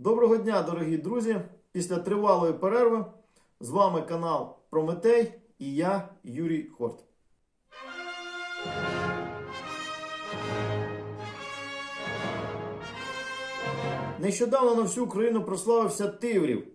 Доброго дня, дорогі друзі! Після тривалої перерви з вами канал Прометей і я, Юрій Хорт. Нещодавно на всю Україну прославився Тиврів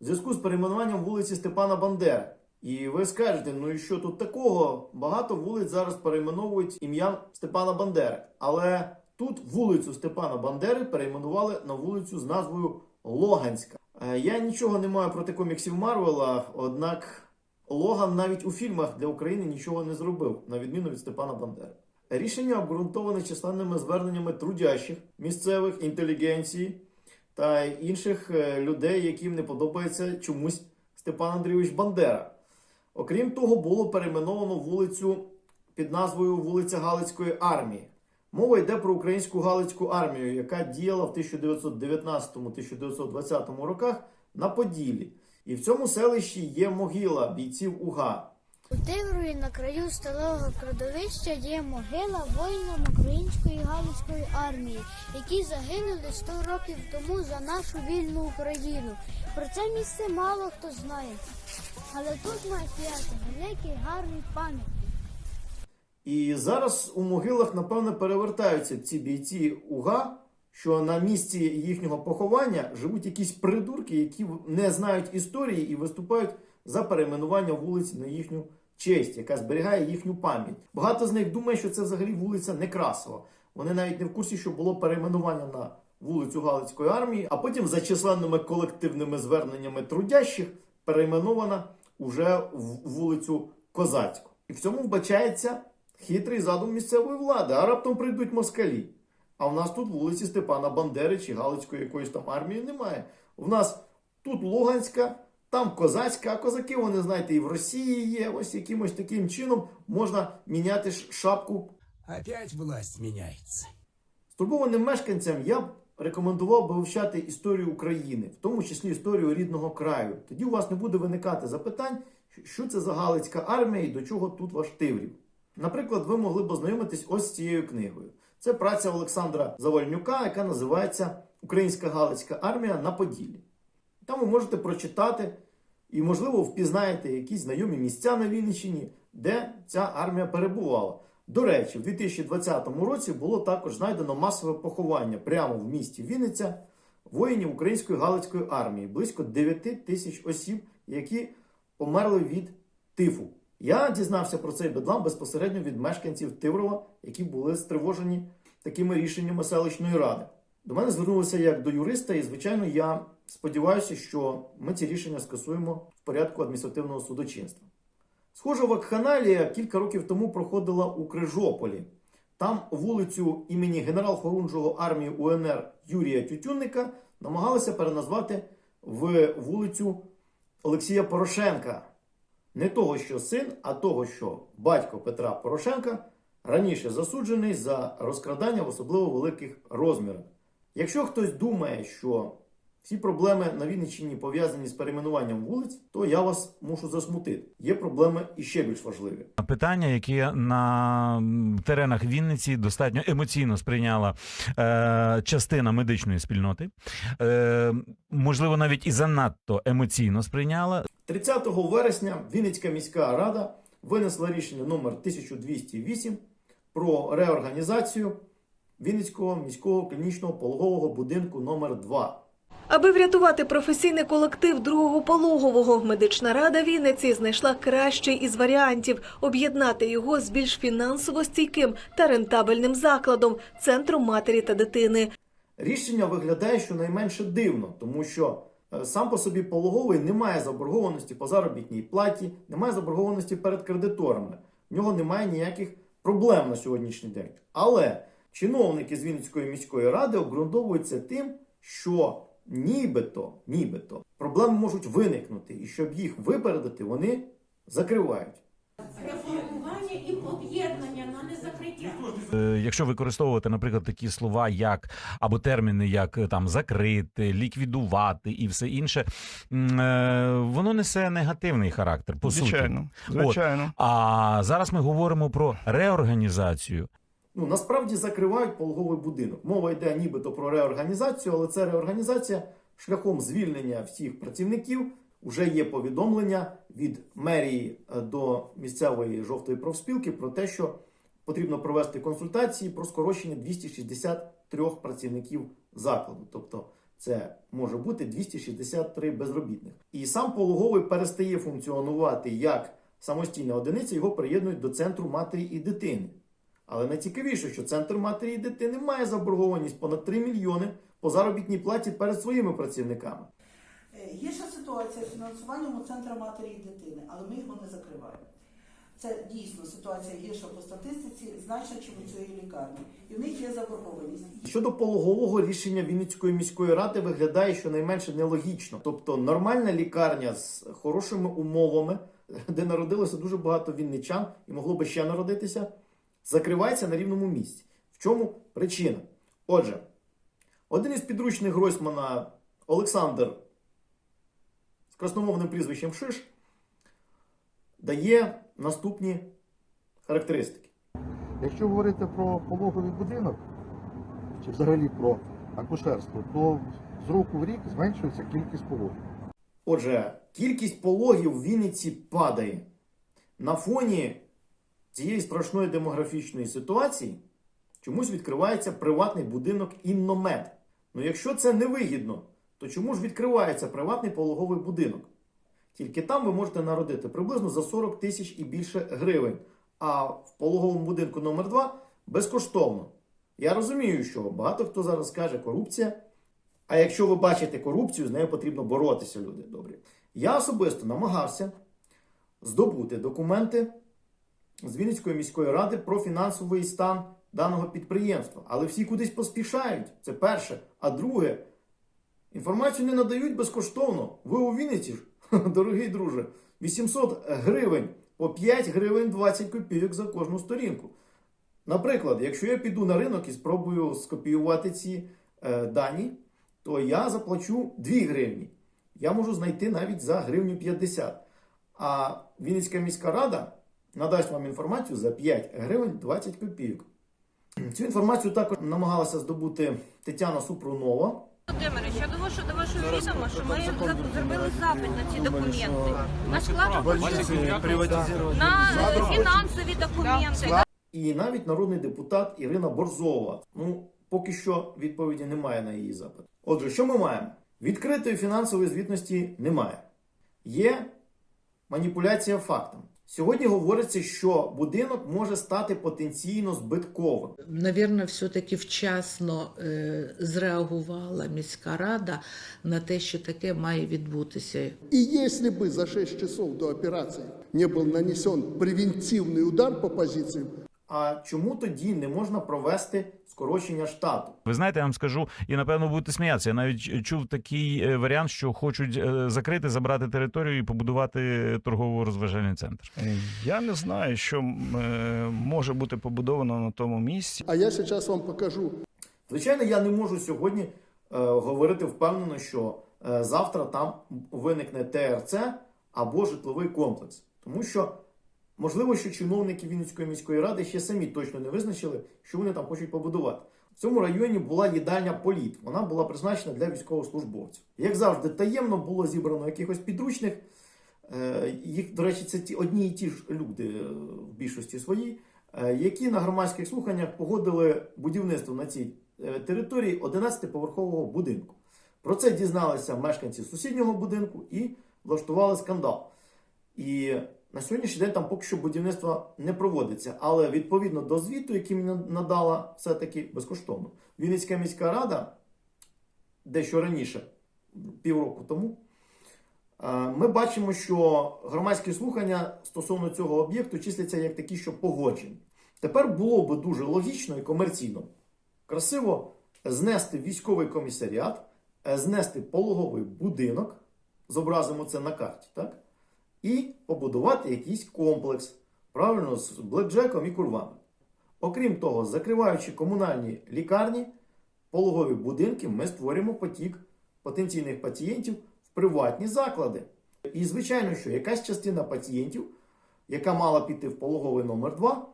в зв'язку з перейменуванням вулиці Степана Бандери. І ви скажете, ну і що тут такого? Багато вулиць зараз перейменовують ім'ям Степана Бандери. Але тут вулицю Степана Бандери перейменували на вулицю з назвою Логанська. Е, Я нічого не маю проти коміксів Марвела, однак Логан навіть у фільмах для України нічого не зробив, на відміну від Степана Бандери. Рішення обґрунтоване численними зверненнями трудящих, місцевих інтелігенції та інших е, людей, яким не подобається чомусь Степан Андрійович Бандера. Окрім того, було перейменовано вулицю під назвою вулиця Галицької армії. Мова йде про українську Галицьку армію, яка діяла в 1919-1920 роках на Поділлі. І в цьому селищі є могила бійців УГА. У Тиврові на краю сталого кладовища є могила воїнам української Галицької армії, які загинули 100 років тому за нашу вільну Україну. Про це місце мало хто знає. Але тут має стояти великий гарний пам'ятник. І зараз у могилах, напевно, перевертаються ці бійці УГА, що на місці їхнього поховання живуть якісь придурки, які не знають історії і виступають за перейменування вулиці на їхню честь, яка зберігає їхню пам'ять. Багато з них думає, що це взагалі вулиця Некрасова. Вони навіть не в курсі, що було перейменування на вулицю Галицької армії, а потім за численними колективними зверненнями трудящих перейменована уже в вулицю Козацьку. І в цьому вбачається хитрий задум місцевої влади, а раптом прийдуть москалі. А в нас тут вулиці Степана Бандери чи Галицької якоїсь там армії немає. В нас тут Луганська, там Козацька, а козаки, вони знаєте, і в Росії є. Ось якимось таким чином можна міняти шапку Опять власть меняется. Стурбованим мешканцям я б рекомендував би вивчати історію України, в тому числі історію рідного краю. Тоді у вас не буде виникати запитань, що це за Галицька армія і до чого тут ваш Тиврів. Наприклад, ви могли б ознайомитись ось з цією книгою. Це праця Олександра Завальнюка, яка називається Українська Галицька армія на Поділлі. Там ви можете прочитати і, можливо, впізнаєте якісь знайомі місця на Вінниччині, де ця армія перебувала. До речі, в 2020 році було також знайдено масове поховання прямо в місті Вінниця воїнів Української Галицької армії, близько 9 тисяч осіб, які померли від тифу. Я дізнався про цей бедлам безпосередньо від мешканців Тиврова, які були стривожені такими рішеннями селищної ради. До мене звернулися як до юриста, і звичайно, я сподіваюся, що ми ці рішення скасуємо в порядку адміністративного судочинства. Схожа вакханалія кілька років тому проходила у Крижополі. Там вулицю імені генерал Хорунжого армії УНР Юрія Тютюнника намагалися переназвати в вулицю Олексія Порошенка. Не того, що син, а того, що батько Петра Порошенка раніше засуджений за розкрадання в особливо великих розмірах. Якщо хтось думає, що всі проблеми на Вінниччині пов'язані з перейменуванням вулиць, то я вас мушу засмутити. Є проблеми іще більш важливі. питання, які на теренах Вінниці достатньо емоційно сприйняла е, частина медичної спільноти, е, можливо, навіть і занадто емоційно сприйняла. 30 вересня Вінницька міська рада винесла рішення номер 1208 про реорганізацію Вінницького міського клінічного пологового будинку номер 2 Аби врятувати професійний колектив другого пологового, медична рада Вінниці знайшла кращий із варіантів об'єднати його з більш фінансово стійким та рентабельним закладом центром матері та дитини. Рішення виглядає щонайменше дивно, тому що е, сам по собі пологовий не має заборгованості по заробітній платі, немає заборгованості перед кредиторами. В нього немає ніяких проблем на сьогоднішній день. Але чиновники з Вінницької міської ради обґрунтовуються тим, що нібито, нібито проблеми можуть виникнути, і щоб їх випередити, вони закривають. реформування і об'єднання, але не закриття. Е, Якщо використовувати, наприклад, такі слова, як або терміни, як е, там закрити, ліквідувати і все інше, е, воно несе негативний характер. По суті. Звичайно, От. А зараз ми говоримо про реорганізацію. Ну, насправді закривають пологовий будинок. Мова йде нібито про реорганізацію, але це реорганізація шляхом звільнення всіх працівників. Уже є повідомлення від мерії е, до місцевої жовтої профспілки про те, що потрібно провести консультації про скорочення 263 працівників закладу. Тобто це може бути 263 безробітних. І сам пологовий перестає функціонувати як самостійна одиниця, його приєднують до центру матері і дитини. Але найцікавіше, що центр матері і дитини має заборгованість понад 3 мільйони по заробітній платі перед своїми працівниками. Е, Гірша ситуація з фінансуванням у центру матері і дитини, але ми його не закриваємо. Це дійсно ситуація гірша по статистиці, значно, чим у цієї лікарні. І в них є заборгованість. Щодо пологового рішення Вінницької міської ради виглядає щонайменше нелогічно. Тобто нормальна лікарня з хорошими умовами, де народилося дуже багато вінничан і могло би ще народитися, закривається на рівному місці. В чому причина? Отже, один із підручних Гройсмана Олександр з красномовним прізвищем Шиш дає наступні характеристики. Якщо говорити про пологовий будинок, чи взагалі про акушерство, то з року в рік зменшується кількість пологів. Отже, кількість пологів в Вінниці падає. На фоні цієї страшної демографічної ситуації чомусь відкривається приватний будинок інномед. Ну якщо це невигідно, то чому ж відкривається приватний пологовий будинок? Тільки там ви можете народити приблизно за 40 тисяч і більше гривень, а в пологовому будинку номер 2 безкоштовно. Я розумію, що багато хто зараз каже корупція. А якщо ви бачите корупцію, з нею потрібно боротися, люди добрі. Я особисто намагався здобути документи з Вінницької міської ради про фінансовий стан даного підприємства. Але всі кудись поспішають. Це перше. А друге, інформацію не надають безкоштовно. Ви у Вінниці ж, дорогий друже, 800 гривень по 5 гривень 20 копійок за кожну сторінку. Наприклад, якщо я піду на ринок і спробую скопіювати ці е, дані, то я заплачу 2 гривні. Я можу знайти навіть за гривню 50. А Вінницька міська рада надасть вам інформацію за 5 гривень 20 копійок. Цю інформацію також намагалася здобути Тетяна Супрунова. Володимире, я думаю, що до вашого відома, що ми зробили запит на ці документи. На склад на фінансові документи. І навіть народний депутат Ірина Борзова. Ну, поки що відповіді немає на її запит. Отже, що ми маємо? Відкритої фінансової звітності немає. Є маніпуляція фактом. Сьогодні говориться, що будинок може стати потенційно збитковим. Навірно, все-таки вчасно е, зреагувала міська рада на те, що таке має відбутися. И если бы за 6 часов до операции не был нанесен превентивный удар по позициям, а чому тоді не можна провести скорочення штату? Ви знаєте, я вам скажу, і напевно будете сміятися. Я навіть чув такий е, варіант, що хочуть е, закрити, забрати територію і побудувати торгово-розважальний центр. Е, Я не знаю, що може бути побудовано на тому місці. а я сейчас вам покажу Звичайно, я не можу сьогодні е, говорити впевнено, що е, завтра там виникне ТРЦ або житловий комплекс. Тому що можливо, що чиновники Вінницької міської ради ще самі точно не визначили, що вони там хочуть побудувати. В цьому районі була їдальня Політ. Вона була призначена для військовослужбовців. Як завжди, таємно було зібрано якихось підручних. Е, Їх, до речі, це ті одні і ті ж люди е, в більшості своїй, е, які на громадських слуханнях погодили будівництво на цій території 11-поверхового будинку. Про це дізналися мешканці сусіднього будинку і влаштували скандал. І на сьогоднішній день там поки що будівництво не проводиться, але відповідно до звіту, який мені надала все-таки безкоштовно, Вінницька міська рада дещо раніше, півроку тому, е, ми бачимо, що громадські слухання стосовно цього об'єкту числяться як такі, що погоджені. Тепер було би дуже логічно і комерційно красиво знести військовий комісаріат, е, знести пологовий будинок, зобразимо це на карті, так? І побудувати якийсь комплекс, правильно, з блекджеком і курвами. Окрім того, закриваючи комунальні лікарні, пологові будинки, ми створюємо потік потенційних пацієнтів в приватні заклади. І, звичайно, що якась частина пацієнтів, яка мала піти в пологовий номер 2,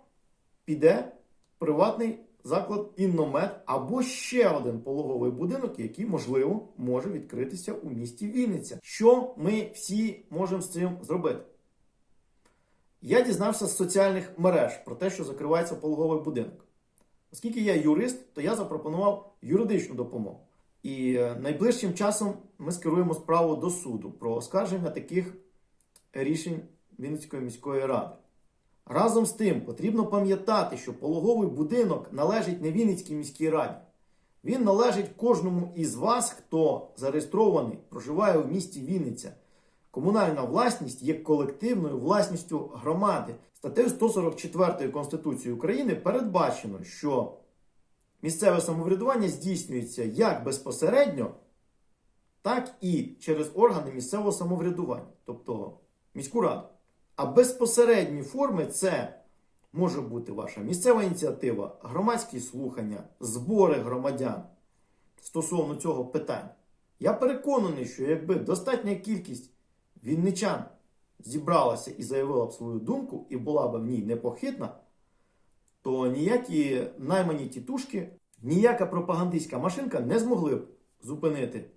піде в приватний заклад інномед або ще один пологовий будинок, який, можливо, може відкритися у місті Вінниця. Що ми всі можемо з цим зробити? Я дізнався з соціальних мереж про те, що закривається пологовий будинок. Оскільки я юрист, то я запропонував юридичну допомогу. І е, найближчим часом ми скеруємо справу до суду про оскарження таких рішень Вінницької міської ради. Разом з тим потрібно пам'ятати, що пологовий будинок належить не Вінницькій міській раді. Він належить кожному із вас, хто зареєстрований, проживає в місті Вінниця. Комунальна власність є колективною власністю громади. Статтею 144 Конституції України передбачено, що місцеве самоврядування здійснюється як безпосередньо, так і через органи місцевого самоврядування, тобто міську раду. А безпосередні форми це може бути ваша місцева ініціатива, громадські слухання, збори громадян стосовно цього питання. Я переконаний, що якби достатня кількість вінничан зібралася і заявила б свою думку, і була б в ній непохитна, то ніякі наймані тітушки, ніяка пропагандистська машинка не змогли б зупинити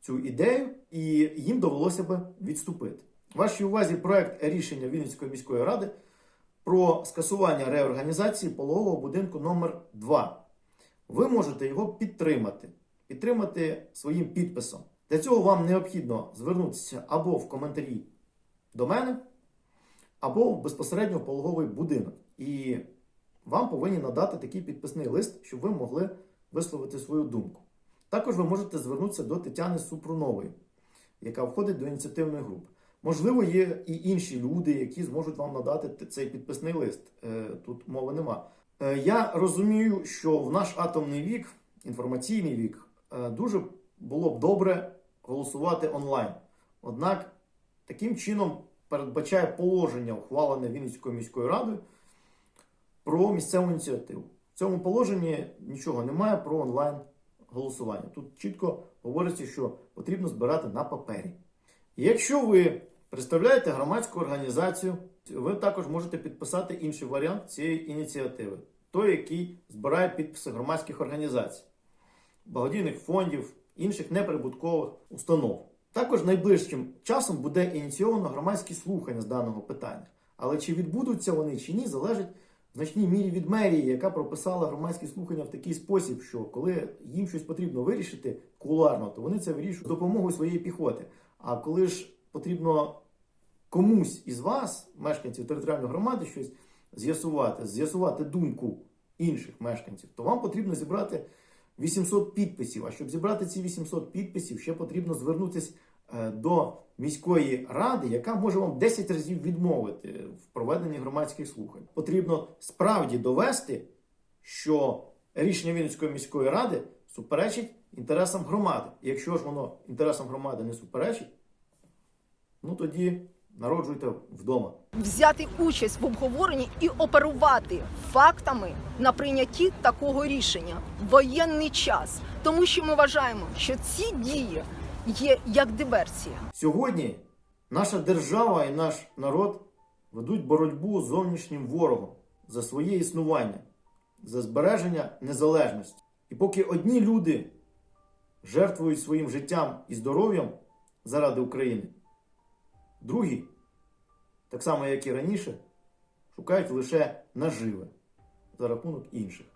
цю ідею, і їм довелося б відступити. Вашій увазі проект рішення Вінницької міської ради про скасування реорганізації пологового будинку номер 2 Ви можете його підтримати, підтримати своїм підписом. Для цього вам необхідно звернутися або в коментарі до мене, або безпосередньо в пологовий будинок. І вам повинні надати такий підписний лист, щоб ви могли висловити свою думку. Також ви можете звернутися до Тетяни Супрунової, яка входить до ініціативної групи. Можливо, є і інші люди, які зможуть вам надати цей підписний лист. Е, Тут мови нема. Е, Я розумію, що в наш атомний вік, інформаційний вік, е, дуже було б добре голосувати онлайн. Однак таким чином передбачає положення, ухвалене Вінницькою міською радою про місцеву ініціативу. В цьому положенні нічого немає про онлайн голосування. Тут чітко говориться, що потрібно збирати на папері. Якщо ви представляєте громадську організацію, ви також можете підписати інший варіант цієї ініціативи, той, який збирає підписи громадських організацій, благодійних фондів, інших неприбуткових установ. Також найближчим часом буде ініційовано громадські слухання з даного питання. Але чи відбудуться вони чи ні, залежить в значній мірі від мерії, яка прописала громадські слухання в такий спосіб, що коли їм щось потрібно вирішити кулуарно, то вони це вирішують з допомогою своєї піхоти. А коли ж потрібно комусь із вас, мешканців територіальної громади, щось з'ясувати, з'ясувати думку інших мешканців, то вам потрібно зібрати 800 підписів. А щоб зібрати ці 800 підписів, ще потрібно звернутися е, до міської ради, яка може вам 10 разів відмовити в проведенні громадських слухань. Потрібно справді довести, що рішення Вінницької міської ради суперечить інтересам громади. І якщо ж воно інтересам громади не суперечить, ну тоді народжуйте вдома. взяти участь в обговоренні і оперувати фактами на прийнятті такого рішення в воєнний час, тому що ми вважаємо, що ці дії є як диверсія. Сьогодні наша держава і наш народ ведуть боротьбу з зовнішнім ворогом за своє існування, за збереження незалежності. І поки одні люди жертвують своїм життям і здоров'ям заради України, другі, так само як і раніше, шукають лише наживи за рахунок інших.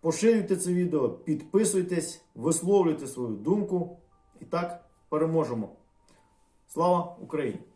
Поширюйте це відео, підписуйтесь, висловлюйте свою думку. І так переможемо. Слава Україні!